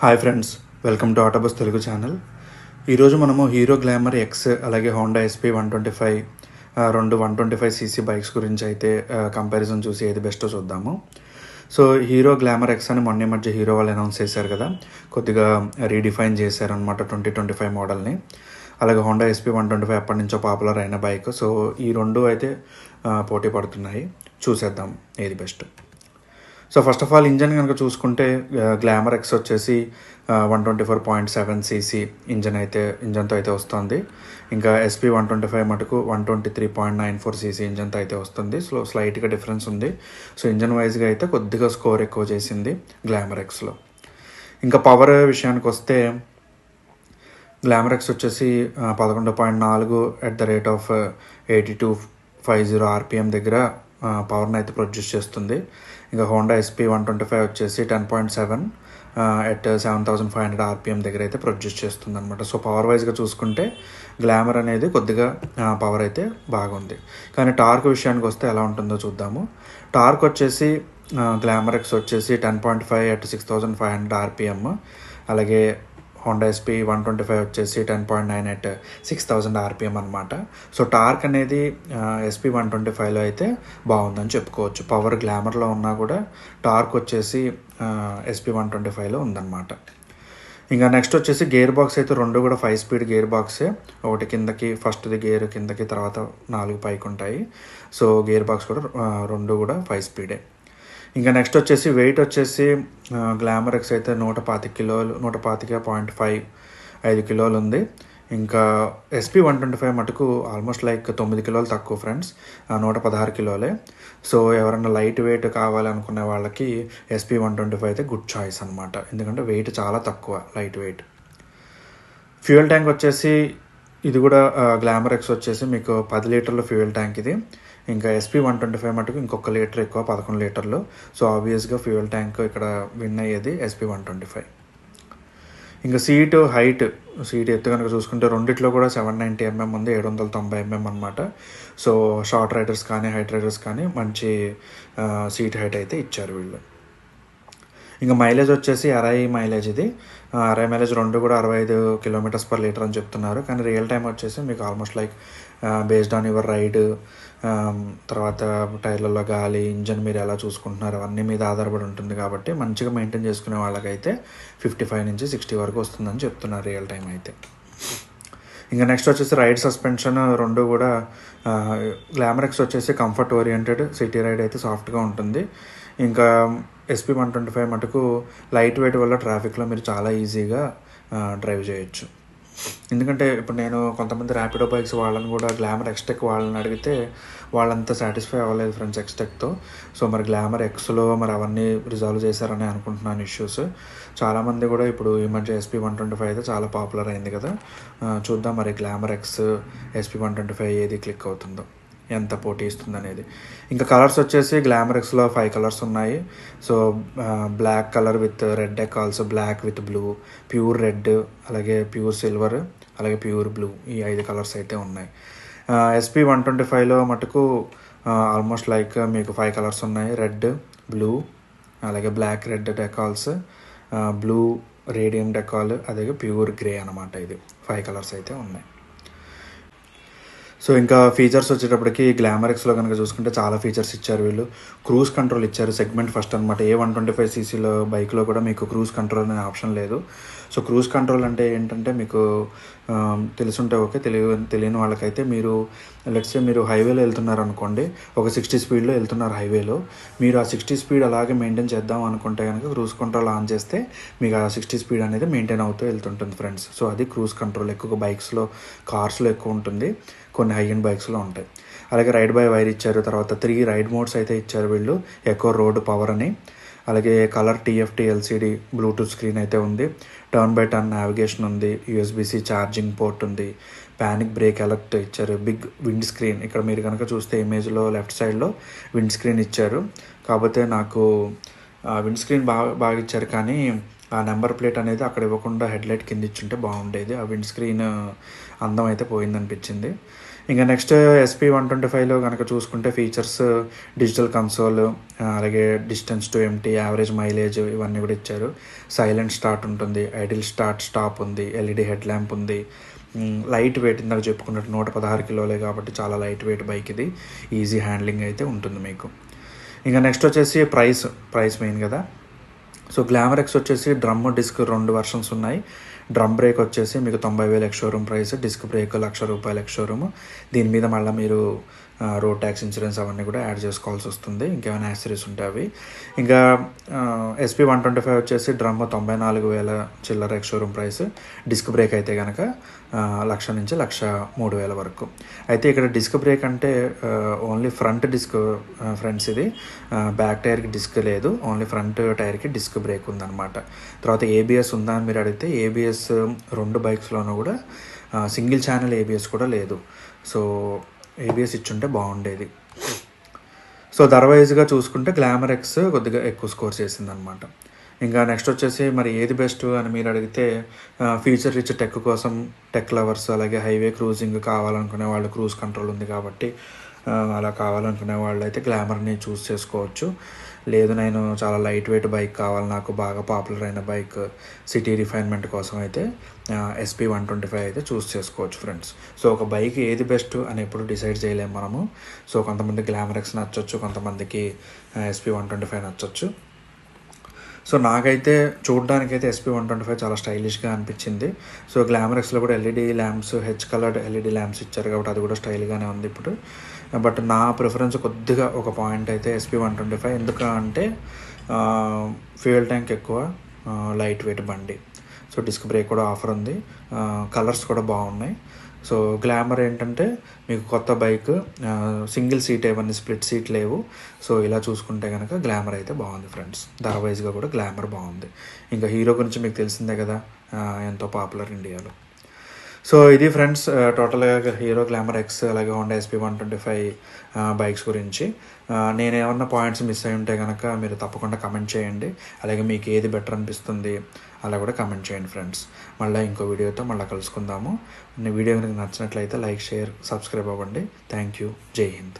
Hi friends welcome to autobus Telugu channel. ఈరోజు మనము Hero Glamour X అలాగే Honda SP one twenty five రెండు one twenty five CC bikes గురించి అయితే comparison చూసి ఏది బెస్టో చూద్దాము. సో హీరో గ్లామర్ ఎక్స్ అని మొన్న మధ్య హీరో వాళ్ళు అనౌన్స్ చేశారు కదా కొద్దిగా రీడిఫైన్ చేశారనమాట ట్వంటీ ట్వంటీ ఫైవ్ మోడల్ని. అలాగే Honda SP one twenty five ఎప్పటి నుంచో పాపులర్ అయిన బైక్ సో ఈ రెండు అయితే పోటీ పడుతున్నాయి. చూసేద్దాం ఏది best. So first of all engine కనుక చూసుకుంటే గ్లామర్ ఎక్స్ వచ్చేసి one twenty four point seven CC engine అయితే ఇంజన్తో అయితే వస్తుంది. ఇంకా ఎస్పీ వన్ ట్వంటీ ఫైవ్ మటుకు one twenty three point nine four CC ఇంజన్తో అయితే వస్తుంది. సో స్లైట్గా డిఫరెన్స్ ఉంది. సో ఇంజన్ వైజ్గా అయితే కొద్దిగా స్కోర్ ఎక్కువ చేసింది గ్లామర్ ఎక్స్లో ఇంకా పవర్ విషయానికి వస్తే గ్లామర్ ఎక్స్ వచ్చేసి పదకొండు పాయింట్ నాలుగు at the rate of eighty two five zero RPM దగ్గర పవర్ని అయితే ప్రొడ్యూస్ చేస్తుంది. ఇంకా Honda SP one twenty five వచ్చేసి ten point seven at seven thousand five hundred RPM దగ్గర అయితే ప్రొడ్యూస్ చేస్తుంది అనమాట సో పవర్ వైజ్గా చూసుకుంటే గ్లామర్ అనేది కొద్దిగా పవర్ అయితే బాగుంది. కానీ టార్క్ విషయానికి వస్తే ఎలా ఉంటుందో చూద్దాము. టార్క్ వచ్చేసి గ్లామర్ ఎక్స్ వచ్చేసి ten point five at six thousand five hundred RPM అలాగే Honda SP one twenty five వచ్చేసి ten point nine at six thousand RPM అనమాట సో టార్క్ అనేది ఎస్పీ వన్ ట్వంటీ ఫైవ్లో అయితే బాగుందని చెప్పుకోవచ్చు. పవర్ గ్లామర్లో ఉన్నా కూడా టార్క్ వచ్చేసి ఎస్పీ వన్ ట్వంటీ ఫైవ్లో ఉందన్నమాట. ఇంకా నెక్స్ట్ వచ్చేసి గేర్ బాక్స్ అయితే రెండు కూడా ఫైవ్ స్పీడ్ గేర్ బాక్సే ఒకటి కిందకి ఫస్ట్ది గేర్ కిందకి తర్వాత నాలుగు పైకి ఉంటాయి సో గేర్ బాక్స్ కూడా రెండు కూడా ఫైవ్ స్పీడే ఇంకా నెక్స్ట్ వచ్చేసి వెయిట్ వచ్చేసి గ్లామర్ ఎక్స్ అయితే నూట పాతిక కిలోలు నూట పాతిక పాయింట్ ఫైవ్ ఐదు కిలోలు ఉంది. ఇంకా ఎస్పీ వన్ ట్వంటీ ఫైవ్ మటుకు ఆల్మోస్ట్ లైక్ తొమ్మిది కిలోలు తక్కువ ఫ్రెండ్స్ నూట పదహారు కిలోలే. సో ఎవరైనా లైట్ వెయిట్ కావాలనుకునే వాళ్ళకి ఎస్పీ వన్ ట్వంటీ ఫైవ్ అయితే గుడ్ చాయిస్ అనమాట ఎందుకంటే వెయిట్ చాలా తక్కువ లైట్ వెయిట్ ఫ్యూయల్ ట్యాంక్ వచ్చేసి ఇది కూడా గ్లామర్ ఎక్స్ వచ్చేసి మీకు పది లీటర్ల ఫ్యూయల్ ట్యాంక్ ఇది. ఇంకా ఎస్పీ వన్ ట్వంటీ ఫైవ్ మటుకు ఇంకొక లీటర్ ఎక్కువ పదకొండు లీటర్లు. సో ఆబ్వియస్గా ఫ్యూయల్ ట్యాంక్ ఇక్కడ విన్ అయ్యేది ఎస్పీ వన్ ట్వంటీ ఫైవ్ ఇంకా సీటు హైట్ సీట్ ఎత్తు కనుక చూసుకుంటే రెండిట్లో కూడా సెవెన్ నైంటీ ఎంఎం ఉంది ఏడు వందల తొంభై ఎంఎం అనమాట సో షార్ట్ రైడర్స్ కానీ హైట్ రైడర్స్ కానీ మంచి సీట్ హైట్ అయితే ఇచ్చారు వీళ్ళు. ఇంకా మైలేజ్ వచ్చేసి అరవై మైలేజ్ ఇది. అరవై మైలేజ్ రెండు కూడా అరవై ఐదు కిలోమీటర్స్ పర్ లీటర్ అని చెప్తున్నారు. కానీ రియల్ టైం వచ్చేసి మీకు almost like based on your ride తర్వాత టైర్లలో గాలి ఇంజన్ మీరు ఎలా చూసుకుంటున్నారు అవన్నీ మీద ఆధారపడి ఉంటుంది కాబట్టి మంచిగా మెయింటైన్ చేసుకునే వాళ్ళకైతే ఫిఫ్టీ ఫైవ్ నుంచి సిక్స్టీ వరకు వస్తుందని చెప్తున్నారు రియల్ టైం అయితే. ఇంకా నెక్స్ట్ వచ్చేసి రైడ్ సస్పెన్షన్ రెండు కూడా గ్లామరెక్స్ వచ్చేసి కంఫర్ట్ ఓరియంటెడ్ సిటీ రైడ్ అయితే సాఫ్ట్గా ఉంటుంది. ఇంకా ఎస్పీ వన్ ట్వంటీ ఫైవ్ మటుకు లైట్ వెయిట్ వల్ల ట్రాఫిక్లో మీరు చాలా ఈజీగా డ్రైవ్ చేయొచ్చు. ఎందుకంటే ఇప్పుడు నేను కొంతమంది ర్యాపిడో బైక్స్ వాళ్ళని కూడా గ్లామర్ ఎక్స్టెక్ వాళ్ళని అడిగితే వాళ్ళంతా సాటిస్ఫై అవ్వలేదు ఫ్రెండ్స్ ఎక్స్టెక్తో సో మరి గ్లామర్ ఎక్స్లో మరి అవన్నీ రిజాల్వ్ చేశారని అనుకుంటున్నాను ఇష్యూస్ చాలామంది కూడా ఇప్పుడు ఈ మధ్య ఎస్పీ వన్ ట్వంటీ ఫైవ్ అయితే చాలా పాపులర్ అయింది కదా. చూద్దాం మరి Glamour X SP one twenty five ఏది క్లిక్ అవుతుందో. ఎంత పోటీ ఇస్తుంది అనేది ఇంకా కలర్స్ వచ్చేసి గ్లామర్ ఎక్స్లో ఫైవ్ కలర్స్ ఉన్నాయి. So black colour with red ఎక్ also black with blue pure red అలాగే ప్యూర్ సిల్వర్ అలాగే ప్యూర్ బ్లూ ఈ ఐదు కలర్స్ అయితే ఉన్నాయి. ఎస్పీ వన్ ట్వంటీ ఫైవ్లో మటుకు ఆల్మోస్ట్ లైక్ మీకు ఫైవ్ కలర్స్ ఉన్నాయి. రెడ్ బ్లూ అలాగే black red decals blue radium decal అలాగే ప్యూర్ గ్రే అనమాట ఇది. ఫైవ్ కలర్స్ అయితే ఉన్నాయి. సో ఇంకా ఫీచర్స్ వచ్చేటప్పటికి గ్లామర్ ఎక్స్లో కనుక చూసుకుంటే చాలా ఫీచర్స్ ఇచ్చారు వీళ్ళు. క్రూజ్ కంట్రోల్ ఇచ్చారు సెగ్మెంట్ ఫస్ట్ అనమాట ఏ వన్ ట్వంటీ ఫైవ్ సీసీలో బైక్లో కూడా మీకు క్రూజ్ కంట్రోల్ అనే ఆప్షన్ లేదు. సో క్రూజ్ కంట్రోల్ అంటే ఏంటంటే మీకు తెలుసుంటే ఓకే తెలియ తెలియని వాళ్ళకైతే మీరు లెట్సే మీరు హైవేలో వెళ్తున్నారు అనుకోండి ఒక సిక్స్టీ స్పీడ్లో వెళ్తున్నారు హైవేలో మీరు ఆ సిక్స్టీ స్పీడ్ అలాగే మెయింటైన్ చేద్దాం అనుకుంటే కనుక క్రూజ్ కంట్రోల్ ఆన్ చేస్తే మీకు ఆ సిక్స్టీ స్పీడ్ అనేది మెయింటైన్ అవుతూ వెళ్తుంటుంది ఫ్రెండ్స్ సో అది క్రూజ్ కంట్రోల్ ఎక్కువ బైక్స్లో కార్స్లో ఎక్కువ ఉంటుంది. కొన్ని హై అండ్ బైక్స్లో ఉంటాయి. అలాగే రైడ్ బై వైర్ ఇచ్చారు తర్వాత త్రీ రైడ్ మోడ్స్ అయితే ఇచ్చారు వీళ్ళు. ఎక్కువ రోడ్ పవర్ అని. అలాగే colour TFT LCD bluetooth screen అయితే ఉంది. టర్న్ బై టర్న్ నావిగేషన్ ఉంది. యూఎస్బిసి ఛార్జింగ్ పోర్ట్ ఉంది. ప్యానిక్ బ్రేక్ అలర్ట్ ఇచ్చారు. బిగ్ విండ్ స్క్రీన్ ఇక్కడ మీరు కనుక చూస్తే ఇమేజ్లో లెఫ్ట్ సైడ్లో విండ్ స్క్రీన్ ఇచ్చారు. కాకపోతే నాకు విండ్ స్క్రీన్ బాగా బాగా ఇచ్చారు కానీ ఆ నెంబర్ ప్లేట్ అనేది అక్కడ ఇవ్వకుండా హెడ్లైట్ కింద ఇచ్చుంటే బాగుండేది. ఆ విండ్ స్క్రీన్ అందం అయితే పోయిందనిపించింది. ఇంకా నెక్స్ట్ ఎస్పీ వన్ ట్వంటీ ఫైవ్లో కనుక చూసుకుంటే ఫీచర్స్ డిజిటల్ కన్సోల్ అలాగే distance to empty average mileage ఇవన్నీ కూడా ఇచ్చారు. సైలెంట్ స్టార్ట్ ఉంటుంది ఐడిల్ స్టార్ట్ స్టాప్ ఉంది ఎల్ఈడి హెడ్ ల్యాంప్ ఉంది. లైట్ వెయిట్ ఇందాక చెప్పుకున్నట్టు నూట పదహారు కిలోలే కాబట్టి చాలా లైట్ వెయిట్ బైక్ ఇది. ఈజీ హ్యాండ్లింగ్ అయితే ఉంటుంది మీకు. ఇంకా నెక్స్ట్ వచ్చేసి ప్రైస్ ప్రైస్ మెయిన్ కదా. సో గ్లామర్ ఎక్స్ వచ్చేసి డ్రమ్ డిస్క్ రెండు వర్షన్స్ ఉన్నాయి. డ్రమ్ బ్రేక్ వచ్చేసి మీకు తొంభై వేలు ex showroom price disc brake lakh రూపాయల ఎక్స్ షోరూమ్. దీని మీద మళ్ళీ మీరు రోడ్ ట్యాక్స్ ఇన్సూరెన్స్ అవన్నీ కూడా యాడ్ చేసుకోవాల్సి వస్తుంది. ఇంకేమైనా యాక్సరీస్ ఉంటే అవి. ఇంకా ఎస్పీ వన్ ట్వంటీ ఫైవ్ వచ్చేసి డ్రమ్ తొంభై నాలుగు వేల చిల్లర ex showroom price. Disc brake అయితే కనుక లక్ష నుంచి లక్ష మూడు వేల వరకు. అయితే ఇక్కడ డిస్క్ బ్రేక్ అంటే ఓన్లీ ఫ్రంట్ డిస్క్ ఫ్రెండ్స్ ఇది. బ్యాక్ టైర్కి డిస్క్ లేదు. ఓన్లీ ఫ్రంట్ టైర్కి డిస్క్ బ్రేక్ ఉందన్నమాట. తర్వాత ఏబిఎస్ ఉందా అని మీరు అడిగితే ఏబిఎస్ రెండు బైక్స్లోనూ కూడా సింగిల్ ఛానల్ ఏబిఎస్ కూడా లేదు. సో ఏబిఎస్ ఇచ్చుంటే బాగుండేది. సో దర్వైజ్గా చూసుకుంటే గ్లామర్ ఎక్స్ కొద్దిగా ఎక్కువ స్కోర్ చేసిందనమాట. ఇంకా నెక్స్ట్ వచ్చేసి మరి ఏది బెస్ట్ అని మీరు అడిగితే ఫీచర్ రిచ్ టెక్ కోసం టెక్ లవర్స్ అలాగే హైవే క్రూజింగ్ కావాలనుకునే వాళ్ళు క్రూజ్ కంట్రోల్ ఉంది కాబట్టి అలా కావాలనుకునే వాళ్ళు అయితే గ్లామర్ని చూస్ చేసుకోవచ్చు. లేదు నేను చాలా లైట్ వెయిట్ బైక్ కావాలి నాకు బాగా పాపులర్ అయిన బైక్ సిటీ రిఫైన్మెంట్ కోసం అయితే ఎస్పీ వన్ ట్వంటీ ఫైవ్ అయితే చూస్ చేసుకోవచ్చు ఫ్రెండ్స్ సో ఒక బైక్ ఏది బెస్ట్ అని ఎప్పుడు డిసైడ్ చేయలేము మనము. సో కొంతమంది గ్లామర్ ఎక్స్ నచ్చొచ్చు కొంతమందికి ఎస్పీ వన్ ట్వంటీ ఫైవ్ నచ్చొచ్చు. సో నాకైతే చూడడానికైతే ఎస్పీ వన్ ట్వంటీ ఫైవ్ చాలా స్టైలిష్గా అనిపించింది. సో గ్లామరక్స్లో కూడా LED lamps H coloured LED lamps ఇచ్చారు కాబట్టి అది కూడా స్టైల్గానే ఉంది ఇప్పుడు. బట్ నా ప్రిఫరెన్స్ కొద్దిగా ఒక పాయింట్ అయితే ఎస్పీ వన్ ట్వంటీ ఫైవ్. ఎందుకు అంటే ఫ్యూయల్ ట్యాంక్ ఎక్కువ లైట్ వెయిట్ బండి. సో డిస్క్ బ్రేక్ కూడా ఆఫర్ ఉంది. కలర్స్ కూడా బాగున్నాయి. సో గ్లామర్ ఏంటంటే మీకు కొత్త బైక్ సింగిల్ సీట్ ఇవన్నీ స్ప్లిట్ సీట్ లేవు. సో ఇలా చూసుకుంటే కనుక గ్లామర్ అయితే బాగుంది ఫ్రెండ్స్. దర్వైజ్గా కూడా గ్లామర్ బాగుంది. ఇంకా హీరో గురించి మీకు తెలిసిందే కదా ఎంతో పాపులర్ ఇండియాలో. సో ఇది ఫ్రెండ్స్ టోటల్గా హీరో గ్లామర్ ఎక్స్ అలాగే Honda SP one twenty five bikes గురించి. నేను ఏమన్నా పాయింట్స్ మిస్ అయి ఉంటే కనుక మీరు తప్పకుండా కమెంట్ చేయండి. అలాగే మీకు ఏది బెటర్ అనిపిస్తుంది అలా కూడా కమెంట్ చేయండి ఫ్రెండ్స్. మళ్ళీ ఇంకో వీడియోతో మళ్ళీ కలుసుకుందాము. వీడియో కనుక నచ్చినట్లయితే లైక్ షేర్ సబ్స్క్రైబ్ అవ్వండి. Thank you Jai Hind.